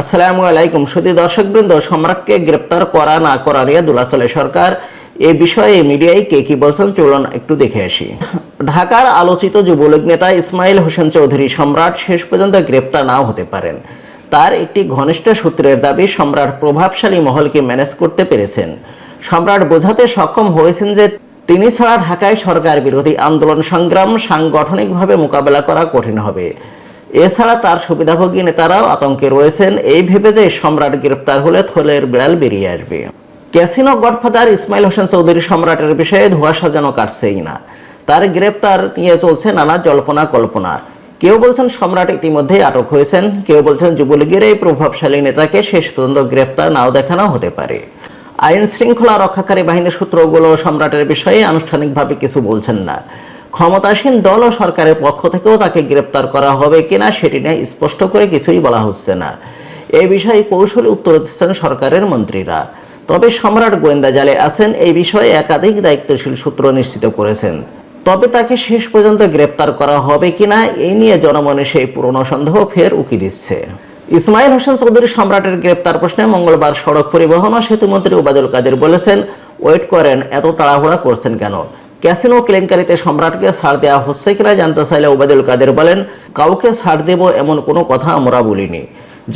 আসসালামু আলাইকুম। শুধু দর্শকবৃন্দ, সম্রাটকে গ্রেপ্তার করা না করা নিয়ে দুলাসালে সরকার। এ বিষয়ে মিডিয়ায় কে কি বলছেন চলুন একটু দেখে আসি। ঢাকার আলোচিত যুবলীগ নেতা ইসমাইল হোসেন চৌধুরী সম্রাট শেষ পর্যন্ত গ্রেপ্তার নাও হতে পারেন। তার একটি ঘনিষ্ঠ সূত্রের দাবি, সম্রাট প্রভাবশালী মহলকে ম্যানেজ করতে পেরেছেন। সম্রাট বোঝাতে সক্ষম হয়েছেন যে তিনি ছাড়া ঢাকায় সরকার বিরোধী আন্দোলন, সংগ্রাম সাংগঠনিকভাবে মোকাবেলা করা কঠিন হবে। এছাড়া তার সুবিধাভোগী নেতারাও আতঙ্কে রয়েছেন। এই ভেবে যে সম্রাট গ্রেপ্তার হলে থলের বিড়াল বেরিয়ে আসবে। ক্যাসিনো গডফাদার ইসমাইল হোসেন চৌধুরী সম্রাটের বিষয়ে ধোয়া সাজানো কাটছেই না। তার গ্রেপ্তার নিয়ে চলছে নানা জল্পনা কল্পনা। কেউ বলছেন সম্রাট ইতিমধ্যেই আটক হয়েছেন, কেউ বলছেন যুবলীগের এই প্রভাবশালী নেতাকে শেষ পর্যন্ত গ্রেপ্তার নাও দেখানো হতে পারে। আইন শৃঙ্খলা রক্ষাকারী বাহিনীর সূত্রগুলো সম্রাটের বিষয়ে আনুষ্ঠানিকভাবে কিছু বলছেন না। ক্ষমতাসীন দল ও সরকারের পক্ষ থেকেও তাকে গ্রেপ্তার করা হবে কিনা সেটি নিয়ে স্পষ্ট করে কিছুই বলা হচ্ছে না। এই বিষয়ে কৌশলী উত্তর দিচ্ছেন সরকারের মন্ত্রীরা। তবে সম্রাট গোয়েন্দা জালে আছেন এই বিষয়ে একাধিক দায়িত্বশীল সূত্র নিশ্চিত করেছেন। তবে তাকে শেষ পর্যন্ত গ্রেপ্তার করা হবে কিনা এই নিয়ে জনমনে সেই পুরনো সন্দেহ ফের উকি দিচ্ছে। ইসমাইল হোসেন চৌধুরী সম্রাটের গ্রেপ্তার প্রশ্নে মঙ্গলবার সড়ক পরিবহন ও সেতুমন্ত্রী ওবায়দুল কাদের বলেছেন, ওয়েট করেন, এত তাড়াহুড়া করছেন কেন? ক্যাসিনো কেলেঙ্কারিতে সম্রাটকে ছাড় দেওয়া হচ্ছে কিনা জানতে চাইলে ওবায়দুল কাদের বলেন, কাউকে ছাড় দেব এমন কোনো কথা আমরা বলিনি।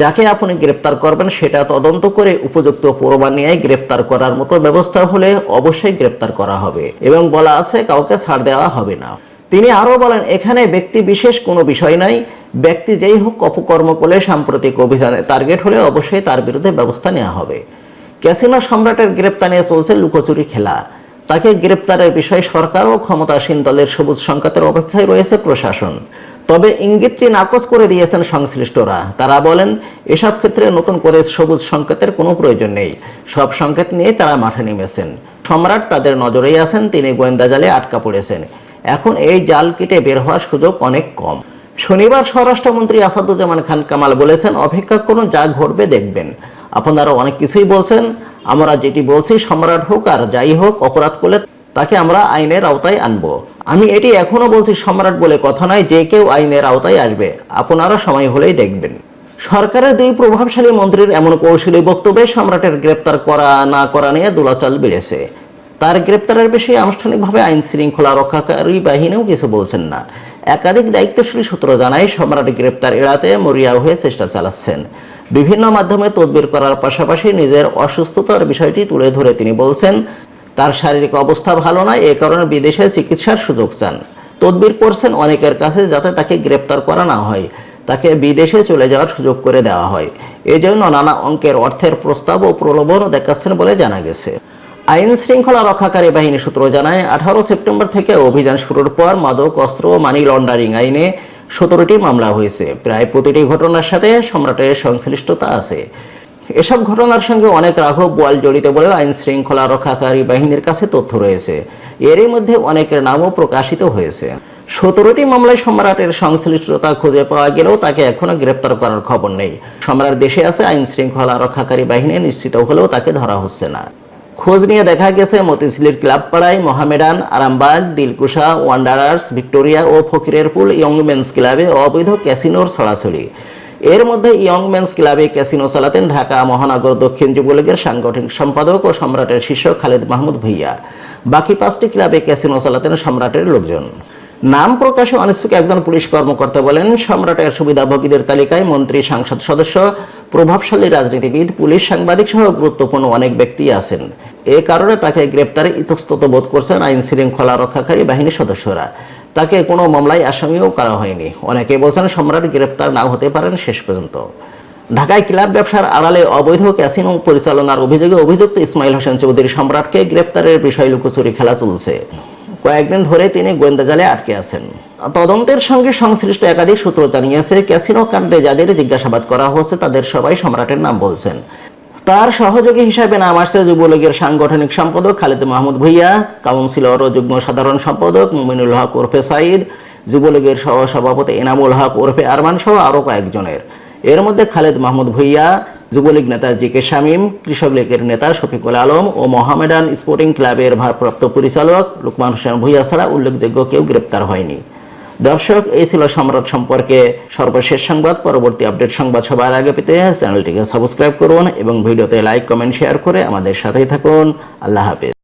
যাকে আপনি গ্রেপ্তার করবেন সেটা তদন্ত করে উপযুক্ত প্রমাণ নিয়ে গ্রেপ্তার করার মতো ব্যবস্থা হলে অবশ্যই গ্রেপ্তার করা হবে এবং বলা আছে কাউকে ছাড় দেওয়া হবে না। তিনি আরও বলেন, এখানে ব্যক্তি বিশেষ কোনো বিষয় নাই। ব্যক্তি যেই হোক অপকর্ম করলে সাম্প্রতিক অভিযানে টার্গেট হলে অবশ্যই তার বিরুদ্ধে ব্যবস্থা নেওয়া হবে। ক্যাসিনো সম্রাটের গ্রেপ্তার নিয়ে চলছে লুকোচুরি খেলা। তাকে গ্রেপ্তারের বিষয়ে সরকার ও ক্ষমতাসীন দলের সবুজ সংকেতের অপেক্ষায় রয়েছে প্রশাসন। তবে ইঙ্গিতটি নাকচ করে দিয়েছেন সংশ্লিষ্টরা। তারা বলেন, এসব ক্ষেত্রে নতুন করে সবুজ সংকেতের কোনো প্রয়োজন নেই। সব সংকেত নিয়ে তারা মাঠে নেমেছেন। সম্রাট তাদের নজরেই আছেন, তিনি গোয়েন্দা জালে আটকা পড়েছেন। এখন এই জাল কেটে বের হওয়ার সুযোগ অনেক কম। শনিবার স্বরাষ্ট্রমন্ত্রী আসাদুজ্জামান খান কামাল বলেছেন, অপেক্ষা করুন যা ঘটবে, দেখবেন। আপনারা অনেক কিছুই বলছেন। আমরা যেটি বলছি সম্রাট হোক আর যাই হোক অপরাধ করলে তাকে আমরা আইনের আওতায় আনব। আমি এটি এখনও বলছি সম্রাট বলে কথা নয়, যে কেউ আইনের আওতায় আসবে। আপনারা সময় হলেই দেখবেন। সরকারের দুই প্রভাবশালী মন্ত্রীর এমন কৌশলী বক্তব্যে সম্রাটের গ্রেপ্তার করা না করা নিয়ে দোলাচল বেড়েছে। তার গ্রেপ্তারের বিষয়ে আনুষ্ঠানিকভাবে আইন শৃঙ্খলা রক্ষাকারী বাহিনীও কিছু বলছেন না। একাধিক দায়িত্বশীল সূত্র জানায় সম্রাট গ্রেপ্তার এড়াতে মরিয়া হয়ে চেষ্টা চালাচ্ছেন। বিভিন্ন মাধ্যমে তদবির করার পাশাপাশি নিজের অসুস্থতার বিষয়টি তুলে ধরে তিনি বলছেন, তার শারীরিক অবস্থা ভালো নয়, এ কারণে বিদেশে চিকিৎসার সুযোগ চান। তদবির করছেন অনেকের কাছে যাতে তাকে গ্রেপ্তার করা না হয়, তাকে বিদেশে চলে যাওয়ার সুযোগ করে দেওয়া হয়। এজন্য নানা অঙ্কের অর্থের প্রস্তাব ও প্রলোভনও দেখাচ্ছেন বলে জানা গেছে। আইন শৃঙ্খলা রক্ষাকারী বাহিনী সূত্র জানায়, আঠারো সেপ্টেম্বর থেকে অভিযান শুরুর পর মাদক, অস্ত্র ও মানি লন্ডারিং আইনে সতেরোটি মামলা হয়েছে। প্রায় প্রতিটি ঘটনার সাথে সম্রাটের সংশ্লিষ্টতা আছে। এসব ঘটনার সঙ্গে অনেক রাঘব বোয়াল জড়িত বলেও আইন শৃঙ্খলা রক্ষাকারী বাহিনীর কাছে তথ্য রয়েছে। এরই মধ্যে অনেকের নামও প্রকাশিত হয়েছে। সতেরোটি মামলায় সম্রাটের সংশ্লিষ্টতা খুঁজে পাওয়া গেলেও তাকে এখনও গ্রেপ্তার করার খবর নেই। সম্রাট দেশে আছে, আইন শৃঙ্খলা রক্ষাকারী বাহিনী নিশ্চিত হলেও তাকে ধরা হচ্ছে না। খোঁজ নিয়ে দেখা গেছে মতিঝিলের ক্লাব পাড়ায় মোহামেডান, আরামবাগ, দিলকুশা, ওয়ান্ডারার্স, ভিক্টোরিয়া ও ফকিরেরপুল ইয়ং মেন্স ক্লাবে অবৈধ ক্যাসিনোর ছড়াছড়ি। এর মধ্যে ইয়ং মেন্স ক্লাবে ক্যাসিনো চালাতেন ঢাকা মহানগর দক্ষিণ যুবলীগের সাংগঠনিক সম্পাদক ও সম্রাটের শিষ্য খালেদ মাহমুদ ভুইয়া। বাকি পাঁচটি ক্লাবে ক্যাসিনো চালাতেন সম্রাটের লোকজন। নাম প্রকাশে অনিচ্ছুক একজন পুলিশ কর্মকর্তা বলেন, সম্রাটের সুবিধাভোগীদের তালিকায় মন্ত্রী, সাংসদ সদস্য প্রভাবশালী রাজনীতিবিদ, পুলিশ সাংবাদিক সহ গুরুত্বপূর্ণ অনেক ব্যক্তি আছেন। এ কারণে তাকে গ্রেপ্তারে ইতস্তত বোধ করছেন আইন শৃঙ্খলা রক্ষাকারী বাহিনীর সদস্যরা। তাকে কোনো মামলায় আসামিও করা হয়নি। অনেকে বলছেন সম্রাট গ্রেপ্তার নাও হতে পারেন শেষ পর্যন্ত। ঢাকায় ক্লাব ব্যবসার আড়ালে অবৈধ ক্যাসিনো পরিচালনার অভিযোগে অভিযুক্ত ইসমাইল হোসেন চৌধুরী সম্রাটকে গ্রেপ্তারের বিষয় লুকোচুরি খেলা চলছে। কয়েকদিন ধরে তিনি গোয়েন্দা জালে আটকে আছেন। তদন্তের সঙ্গে সংশ্লিষ্ট একাধিক সূত্র জানিয়েছে, ক্যাসিনো কাণ্ডে যাদের জিজ্ঞাসাবাদ করা হচ্ছে তাদের সবাই সম্রাটের নাম বলছেন। তার সহযোগী হিসাবে নাম আসছে যুবলীগের সাংগঠনিক সম্পাদক খালেদ মাহমুদ ভুইয়া, কাউন্সিলর ও যুগ্ম সাধারণ সম্পাদক মুমিনুল হক ওরফে সাইদ, যুবলীগের সহ সভাপতি এনামুল হক ওরফে আরমান সহ আরও কয়েকজনের। এর মধ্যে খালেদ মাহমুদ ভুইয়া, যুবলীগ নেতা জি কে শামীম, কৃষক লীগের নেতা শফিকুল আলম ও মোহামেডান স্পোর্টিং ক্লাবের ভারপ্রাপ্ত পরিচালক লুকমান হোসেন ভুইয়া ছাড়া উল্লেখযোগ্য কেউ গ্রেপ্তার হয়নি। দর্শক, এই ছিল সম্রাট সম্পর্কে সর্বশেষ সংবাদ। পরবর্তী আপডেট সংবাদ সবার আগে পেতে চ্যানেলটিকে সাবস্ক্রাইব করুন এবং ভিডিওতে লাইক, কমেন্ট, শেয়ার করে আমাদের সাথেই থাকুন। আল্লাহ হাফেজ।